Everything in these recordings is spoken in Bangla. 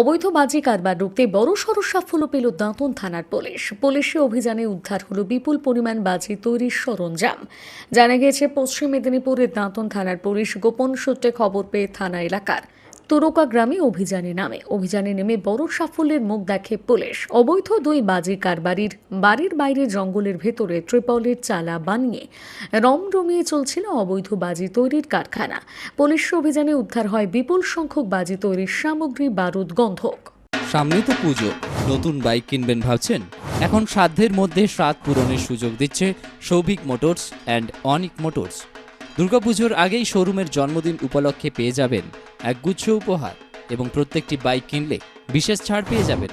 অবৈধ বাজি কারবার রুখতে বড় সড় সাফল্য পেল দাঁতন থানার পুলিশ। পুলিশি অভিযানে উদ্ধার হলো বিপুল পরিমাণ বাজি তৈরির সরঞ্জাম। জানা গিয়েছে, পশ্চিম মেদিনীপুরের দাঁতন থানার পুলিশ গোপন সূত্রে খবর পেয়ে থানা এলাকার তুরকা গ্রামে অভিযানে নামে। অভিযানে নেমে বড় সাফল্যের মুখ দেখে পুলিশ। অবৈধ দুই বাজি কারবারির বাড়ির বাইরে জঙ্গলের ভেতরে ট্রিপলের চালা বানিয়ে রমরমিয়ে চলছিল অবৈধ বাজি তৈরির কারখানা। পুলিশ অভিযানে উদ্ধার হয় বিপুল সংখ্যক বাজি তৈরির সামগ্রী, বারুদ, গন্ধক। সামনে তো পুজো। নতুন বাইক কিনবেন ভাবছেন? এখন সাধ্যের মধ্যে স্বাদ পূরণের সুযোগ দিচ্ছে Souvik motors and Anik motors. দুর্গাপুজোর আগেই শোরুমের জন্মদিন উপলক্ষে পেয়ে যাবেন একগুচ্ছ উপহার এবং প্রত্যেকটি বাইক কিনলে বিশেষ ছাড় পেয়ে যাবেন।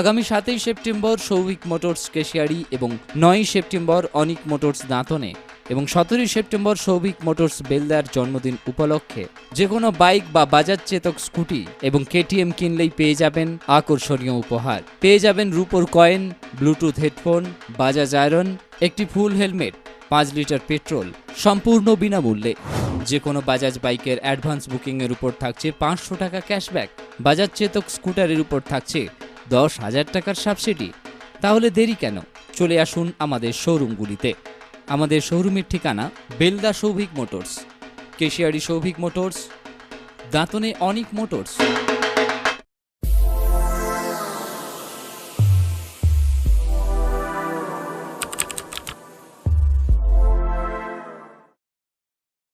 আগামী সাতই সেপ্টেম্বর সৌভিক মোটরস কেশিয়ারি এবং নয়ই সেপ্টেম্বর অনিক মোটরস দাঁতনে এবং সতেরোই সেপ্টেম্বর সৌভিক মোটরস বেলদার জন্মদিন উপলক্ষে যে কোনো বাইক বা বাজার চেতক স্কুটি এবং কেটিএম কিনলেই পেয়ে যাবেন আকর্ষণীয় উপহার। পেয়ে যাবেন রুপোর coin, Bluetooth headphone, Bajaj iron, একটি ফুল হেলমেট পাঁচ লিটার পেট্রোল সম্পূর্ণ বিনামূল্যে। যে কোনো বাজাজ বাইকের অ্যাডভান্স বুকিংয়ের উপর থাকছে পাঁচশো টাকা ক্যাশব্যাক। বাজাজ চেতক স্কুটারের উপর থাকছে দশ হাজার টাকার সাবসিডি। তাহলে দেরি কেন? চলে আসুন আমাদের শোরুমগুলিতে। আমাদের শোরুমের ঠিকানা বেলদা সৌভিক মোটরস। কেশিয়ারি সৌভিক মোটরস, দাঁতনে অনিক মোটরস।